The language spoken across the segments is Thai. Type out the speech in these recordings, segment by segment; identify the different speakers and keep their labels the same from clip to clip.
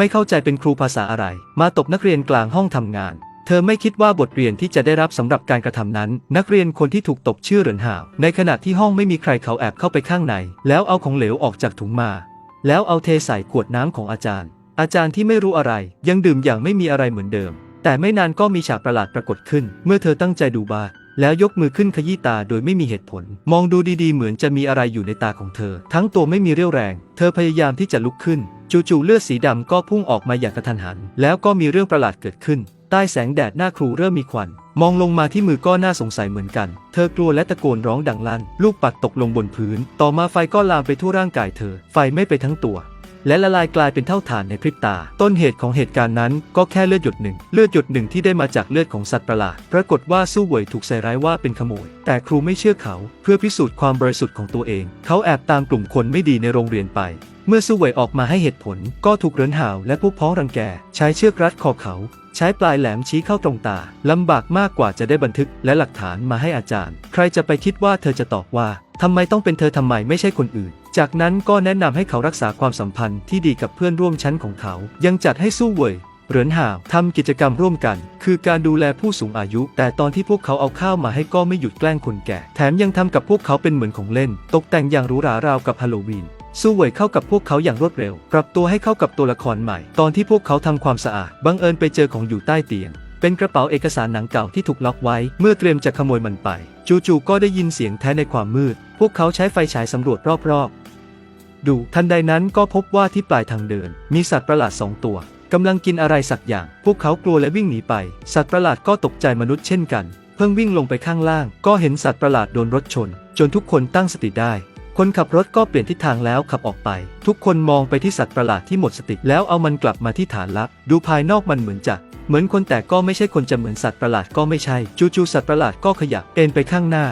Speaker 1: ไม่เข้าใจเป็นครูภาษาอะไร มาตบนักเรียนกลางห้องทำงาน เธอไม่คิดว่าบทเรียนที่จะได้รับสำหรับการกระทำนั้น นักเรียนคนที่ถูกตบชื่อเหรินห่าว ในขณะที่ห้องไม่มีใครเขาแอบเข้าไปข้างใน แล้วเอาของเหลวออกจากถุงมา แล้วเอาเทใส่ขวดน้ำของอาจารย์ อาจารย์ที่ไม่รู้อะไร ยังดื่มอย่างไม่มีอะไรเหมือนเดิม แต่ไม่นานก็มีฉากประหลาดปรากฏขึ้น เมื่อเธอตั้งใจดูบาร์แล้วยกมือขึ้นขยี้ตาโดยไม่มีเหตุผล มองดูดีๆ เหมือนจะมีอะไรอยู่ในตาของเธอ ทั้งตัวไม่มีเรี่ยวแรง เธอพยายามที่จะลุกขึ้น จู่ๆเลือดสีดำก็พุ่งออกมาอย่างกระทันหัน แล้วก็มีเรื่องประหลาดเกิดขึ้น ใต้แสงแดดหน้าครูเริ่มมีควัน มองลงมาที่มือก็น่าสงสัยเหมือนกัน เธอกลัวและตะโกนร้องดังลั่น ลูกปัดตกลงบนพื้น ต่อมาไฟก็ลามไปทั่วร่างกายเธอ ไฟไม่ไปทั้งตัว และละลายกลายเป็นเท่าฐานในพริบตา ต้นเหตุของเหตุการณ์นั้นก็แค่เลือดหยดหนึ่ง เลือดหยดหนึ่งที่ได้มาจากเลือดของสัตว์ประหลาด ปรากฏว่าสู้เวยถูกใส่ร้ายว่าเป็นขโมย แต่ครูไม่เชื่อเขา เพื่อพิสูจน์ความบริสุทธิ์ของตัวเอง เขาแอบตามกลุ่มคนไม่ดีในโรงเรียนไปเมื่อสู้เวยออกมาให้เหตุผล ก็ถูกเรินห่าวและพวกพ้องรังแก ใช้เชือกรัดคอเขา ใช้ปลายแหลมชี้เข้าตรงตา ลำบากมากกว่าจะได้บันทึกและหลักฐานมาให้อาจารย์ ใครจะไปคิดว่าเธอจะตอบว่าทำไมต้องเป็นเธอทำไมไม่ใช่คนอื่น จากนั้นก็แนะนำให้เขารักษาความสัมพันธ์ที่ดีกับเพื่อนร่วมชั้นของเขา ยังจัดให้สู้เว่ยเหรินห่าวทำกิจกรรมร่วมกัน คือการดูแลผู้สูงอายุ แต่ตอนที่พวกเขาเอาข้าวมาให้ก็ไม่หยุดแกล้งคนแก่ แถมยังทำกับพวกเขาเป็นเหมือนของเล่น ตกแต่งอย่างหรูหราราวกับฮาโลวีนสู้เว่ยเข้ากับพวกเขาอย่างรวดเร็ว ปรับตัวให้เข้ากับตัวละครใหม่ ตอนที่พวกเขาทำความสะอาด บังเอิญไปเจอของอยู่ใต้เตียง เป็นกระเป๋าเอกสารหนังเก่าที่ถูกล็อกไว้ เมื่อเตรียมจะขโมยมันไป จู่ๆก็ได้ยินเสียงแท้ในความมืด พวกเขาใช้ไฟฉายสำรวจรอบๆ ดูทันใดนั้นก็พบว่าที่ปลายทางเดิน มีสัตว์ประหลาดสองตัวกำลังกินอะไรสักอย่าง พวกเขากลัวและวิ่งหนีไป สัตว์ประหลาดก็ตกใจมนุษย์เช่นกัน เพิ่งวิ่งลงไปข้างล่าง ก็เห็นสัตว์ประหลาดโดนรถชน จนทุกคนตั้งสติได้ คนขับรถก็เปลี่ยนทิศทางแล้วขับออกไป ทุกคนมองไปที่สัตว์ประหลาดที่หมดสติแล้วเอามันกลับมาที่ฐานลับดูภายนอกมันเหมือนจะ เหมือนคนแต่ก็ไม่ใช่คนจะเหมือนสัตว์ประหลาดก็ไม่ใช่ จู่ๆสัตว์ประหลาดก็ขยับเอ็นไปข้างหน้า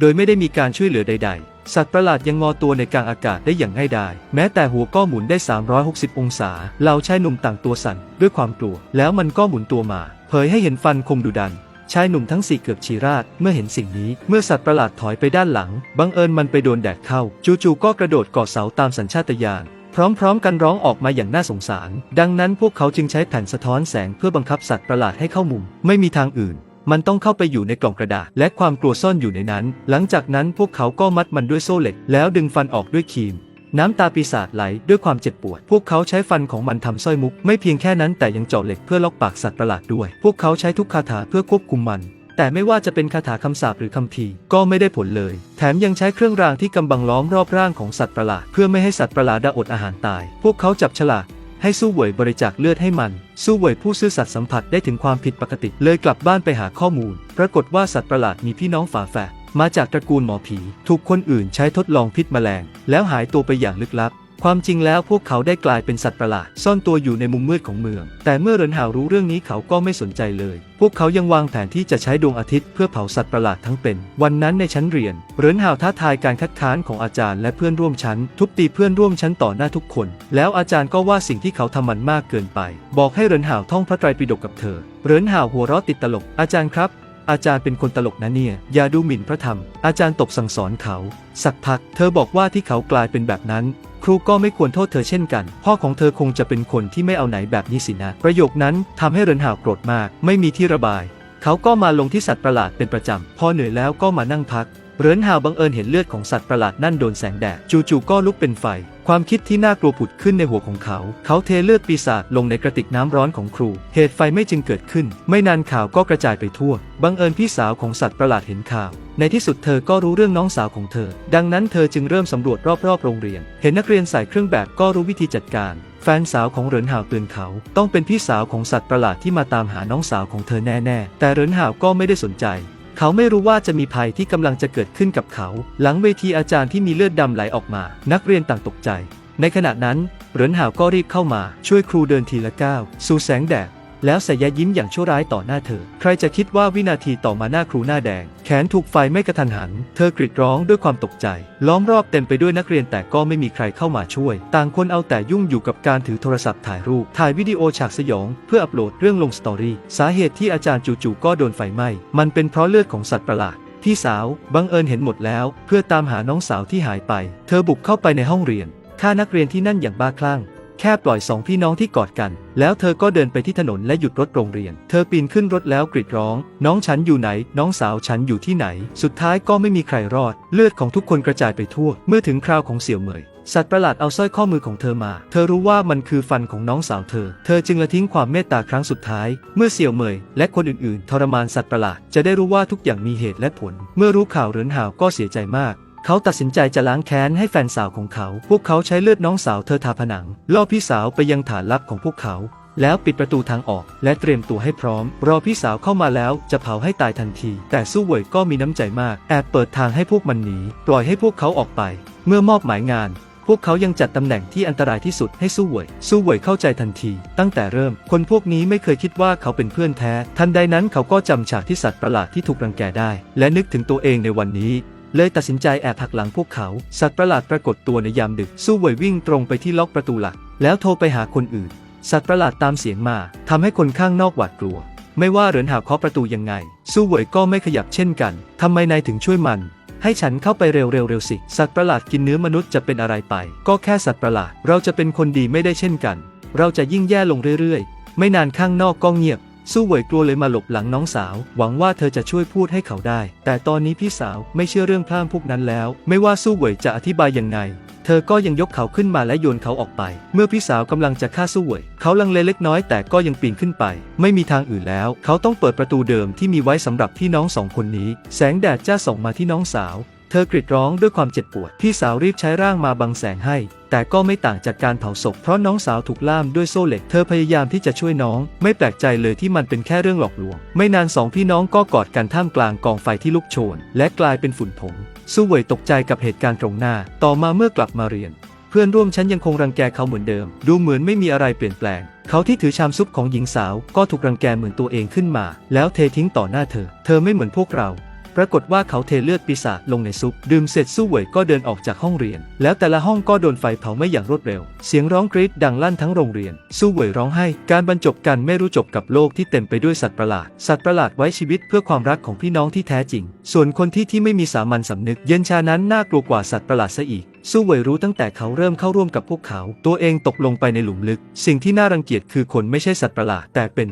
Speaker 1: โดยไม่ได้มีการช่วยเหลือใด ๆ สัตว์ประหลาดยังงอตัวในกลางอากาศได้อย่างง่ายดายแม้แต่หัวก็หมุนได้ 360 องศาเราชายหนุ่มต่างตัวสั่นด้วยความกลัว แล้วมันก็หมุนตัวมา เผยให้เห็นฟันคมดุดันชายหนุ่มทั้งสี่เกือบชีราดเมื่อเห็นสิ่งนี้เมื่อสัตว์ประหลาดถอยไปด้านหลัง บังเอิญมันไปโดนแดดเข้า จู่ๆก็กระโดดเกาะเสาตามสัญชาตญาณ พร้อมๆ กันร้องออกมาอย่างน่าสงสาร ดังนั้นพวกเขาจึงใช้แผ่นสะท้อนแสงเพื่อบังคับสัตว์ประหลาดให้เข้ามุม ไม่มีทางอื่น มันต้องเข้าไปอยู่ในกล่องกระดาษ และความกลัวซ่อนอยู่ในนั้น หลังจากนั้นพวกเขาก็มัดมันด้วยโซ่เหล็ก แล้วดึงฟันออกด้วยครีม น้ำตาปีศาจไหลด้วยความเจ็บปวด พวกเขาใช้ฟันของมันทำสร้อยมุก ไม่เพียงแค่นั้นแต่ยังเจาะเหล็กเพื่อล็อกปากสัตว์ประหลาดด้วย พวกเขาใช้ทุกคาถาเพื่อควบคุมมัน แต่ไม่ว่าจะเป็นคาถาคำสาปหรือคำพีก็ไม่ได้ผลเลย แถมยังใช้เครื่องรางที่กำบังล้อมรอบร่างของสัตว์ประหลาด เพื่อไม่ให้สัตว์ประหลาดอดอาหารตาย พวกเขาจับฉลากให้สู้เหวยบริจาคเลือดให้มัน สู้เหวยผู้ซื่อสัตย์สัมผัสได้ถึงความผิดปกติ เลยกลับบ้านไปหาข้อมูล ปรากฏว่าสัตว์ประหลาดมีพี่น้องฝาแฝดมาจากตระกูลหมอผี ถูกคนอื่นใช้ทดลองพิษแมลง แล้วหายตัวไปอย่างลึกลับ ความจริงแล้วพวกเขาได้กลายเป็นสัตว์ประหลาด ซ่อนตัวอยู่ในมุมมืดของเมือง แต่เมื่อเรินหาวรู้เรื่องนี้เขาก็ไม่สนใจเลย พวกเขายังวางแผนที่จะใช้ดวงอาทิตย์เพื่อเผาสัตว์ประหลาดทั้งเป็น วันนั้นในชั้นเรียน เรินหาวท้าทายการคัดค้านของอาจารย์และเพื่อนร่วมชั้น ทุบตีเพื่อนร่วมชั้นต่อหน้าทุกคน แล้วอาจารย์ก็ว่าสิ่งที่เขาทำมันมากเกินไป บอกให้เรินหาวท่องพระไตรปิฎกกับเธอ เรินหาวหัวเราะติดตลก อาจารย์ครับอาจารย์เป็นคนตลกนะเนี่ย อย่าดูหมิ่นพระธรรม อาจารย์ตบสั่งสอนเขา สักพัก เธอบอกว่าที่เขากลายเป็นแบบนั้น ครูก็ไม่ควรโทษเธอเช่นกัน พ่อของเธอคงจะเป็นคนที่ไม่เอาไหนแบบนี้สินะ ประโยคนั้นทำให้เรินหาวโกรธมาก ไม่มีที่ระบาย เขาก็มาลงที่สัตว์ประหลาดเป็นประจำ พอเหนื่อยแล้วก็มานั่งพัก เรินหาวบังเอิญเห็นเลือดของสัตว์ประหลาดนั่นโดนแสงแดด จู่ๆก็ลุกเป็นไฟ ความคิดที่น่ากลัวผุดขึ้นในหัวของเขา เขาเทเลือดปีศาจลงในกระติกน้ำร้อนของครู เหตุไฟไม่จึงเกิดขึ้น ไม่นานข่าวก็กระจายไปทั่ว บังเอิญพี่สาวของสัตว์ประหลาดเห็นข่าว ในที่สุดเธอก็รู้เรื่องน้องสาวของเธอ ดังนั้นเธอจึงเริ่มสำรวจรอบๆโรงเรียน เห็นนักเรียนใส่เครื่องแบบก็รู้วิธีจัดการแฟนสาวของเหรินหาวเตือนเขา ต้องเป็นพี่สาวของสัตว์ประหลาดที่มาตามหาน้องสาวของเธอแน่ ๆ แต่เหรินหาวก็ไม่ได้สนใจ เขาไม่รู้ว่าจะมีภัยที่กำลังจะเกิดขึ้นกับเขา หลังเวทีอาจารย์ที่มีเลือดดำไหลออกมา นักเรียนต่างตกใจ ในขณะนั้นเหรินหาวก็รีบเข้ามาช่วยครูเดินทีละก้าวสู่แสงแดด แล้วสายยิ้มอย่างชั่วร้ายต่อหน้าเธอ ใครจะคิดว่าวินาทีต่อมาหน้าครูหน้าแดง แขนถูกไฟไม่กระทันหัน เธอกรีดร้องด้วยความตกใจ ล้อมรอบเต็มไปด้วยนักเรียนแต่ก็ไม่มีใครเข้ามาช่วย ต่างคนเอาแต่ยุ่งอยู่กับการถือโทรศัพท์ถ่ายรูป ถ่ายวิดีโอฉากสยอง เพื่ออัปโหลดเรื่องลงสตอรี่ สาเหตุที่อาจารย์จู่ๆก็โดนไฟไหม้ มันเป็นเพราะเลือดของสัตว์ประหลาดพี่สาวบังเอิญเห็นหมดแล้ว เพื่อตามหาน้องสาวที่หายไป เธอบุกเข้าไปในห้องเรียนฆ่านักเรียนที่นั่นอย่างบ้าคลั่ง แค่ปล่อยสองพี่น้องที่กอดกัน แล้วเธอก็เดินไปที่ถนนและหยุดรถโรงเรียน เธอปีนขึ้นรถแล้วกรีดร้อง น้องฉันอยู่ไหน น้องสาวฉันอยู่ที่ไหน สุดท้ายก็ไม่มีใครรอด เลือดของทุกคนกระจายไปทั่ว เมื่อถึงคราวของเสี่ยวเหมยสัตว์ประหลาดเอาสร้อยข้อมือของเธอมา เธอรู้ว่ามันคือฟันของน้องสาวเธอ เธอจึงละทิ้งความเมตตาครั้งสุดท้าย เมื่อเสี่ยวเหมย และคนอื่นๆ ทรมานสัตว์ประหลาด จะได้รู้ว่าทุกอย่างมีเหตุและผล เมื่อรู้ข่าวเหรินหาวก็เสียใจมาก เขาตัดสินใจจะล้างแค้นให้แฟนสาวของเขา พวกเขาใช้เลือดน้องสาวเธอทาผนัง ล่อพี่สาวไปยังฐานลับของพวกเขา แล้วปิดประตูทางออกและเตรียมตัวให้พร้อม รอพี่สาวเข้ามาแล้วจะเผาให้ตายทันที แต่สู้เวยก็มีน้ำใจมาก แอบเปิดทางให้พวกมันหนี ปล่อยให้พวกเขาออกไป เมื่อมอบหมายงานพวกเขายังจัดตำแหน่งที่อันตรายที่สุดให้สู้เวยสู้เวยเข้าใจทันที ตั้งแต่เริ่ม คนพวกนี้ไม่เคยคิดว่าเขาเป็นเพื่อนแท้ ทันใดนั้นเขาก็จำฉากที่สัตว์ประหลาดที่ถูกรังแกได้ และนึกถึงตัวเองในวันนี้ เลยตัดสินใจแอบหักหลังพวกเขา สัตว์ประหลาดปรากฏตัวในยามดึก สู้เวยวิ่งตรงไปที่ล็อกประตูหลัก แล้วโทรไปหาคนอื่น สัตว์ประหลาดตามเสียงมาทำให้คนข้างนอกหวาดกลัว ไม่ว่าเหรินหาเคาะประตูยังไง สู้เวยก็ไม่ขยับเช่นกันทำไมนายถึงช่วยมัน ให้ฉันเข้าไปเร็วๆเร็วสิ สัตว์ประหลาดกินเนื้อมนุษย์จะเป็นอะไรไป ก็แค่สัตว์ประหลาด เราจะเป็นคนดีไม่ได้เช่นกัน เราจะยิ่งแย่ลงเรื่อยๆ ไม่นานข้างนอกก็เงียบ สู้เหวยกลัวเลยมาหลบหลังน้องสาว หวังว่าเธอจะช่วยพูดให้เขาได้ แต่ตอนนี้พี่สาวไม่เชื่อเรื่องพร่ำพวกนั้นแล้ว ไม่ว่าสู้เหวยจะอธิบายยังไง เธอก็ยังยกเขาขึ้นมาและโยนเขาออกไป เมื่อพี่สาวกำลังจะฆ่าสู้เหวยเขาลังเลเล็กน้อยแต่ก็ยังปีนขึ้นไป ไม่มีทางอื่นแล้ว เขาต้องเปิดประตูเดิมที่มีไว้สำหรับพี่น้องสองคนนี้ แสงแดดจ้าส่องมาที่น้องสาว เธอกรีดร้องด้วยความเจ็บปวดพี่สาวรีบใช้ร่างมาบังแสงให้ แต่ก็ไม่ต่างจากการเผาศพเพราะน้องสาวถูกล่ามด้วยโซ่เหล็ก เธอพยายามที่จะช่วยน้อง ไม่แปลกใจเลยที่มันเป็นแค่เรื่องหลอกลวง ไม่นานสองพี่น้องก็กอดกันท่ามกลางกองไฟที่ลุกโชน และกลายเป็นฝุ่นผงสู้เหวยตกใจกับเหตุการณ์ตรงหน้า ต่อมาเมื่อกลับมาเรียน เพื่อนร่วมชั้นยังคงรังแกเขาเหมือนเดิม ดูเหมือนไม่มีอะไรเปลี่ยนแปลงเขาที่ถือชามซุปของหญิงสาวก็ถูกรังแกเหมือนตัวเองขึ้นมา แล้วเททิ้งต่อหน้าเธอ เธอไม่เหมือนพวกเรา ปรากฏว่าเขาเทเลือดปีศาจลงในซุป ดื่มเสร็จสู้เหวยก็เดินออกจากห้องเรียน แล้วแต่ละห้องก็โดนไฟเผาไม่อย่างรวดเร็ว เสียงร้องกรีดดังลั่นทั้งโรงเรียน สู้เหวยร้องไห้ การบรรจบกันไม่รู้จบกับโลกที่เต็มไปด้วยสัตว์ประหลาด สัตว์ประหลาดไว้ชีวิตเพื่อความรักของพี่น้องที่แท้จริง ส่วนคนที่ที่ไม่มีสามัญสำนึก เย็นชานั้นน่ากลัวกว่าสัตว์ประหลาดซะอีกสู้เหวยรู้ตั้งแต่เขาเริ่มเข้าร่วมกับพวกเขา ตัวเองตกลงไปในหลุมลึก สิ่งที่น่ารังเกียจคือคนไม่ใช่สัตว์ประหลาดแต่เป็น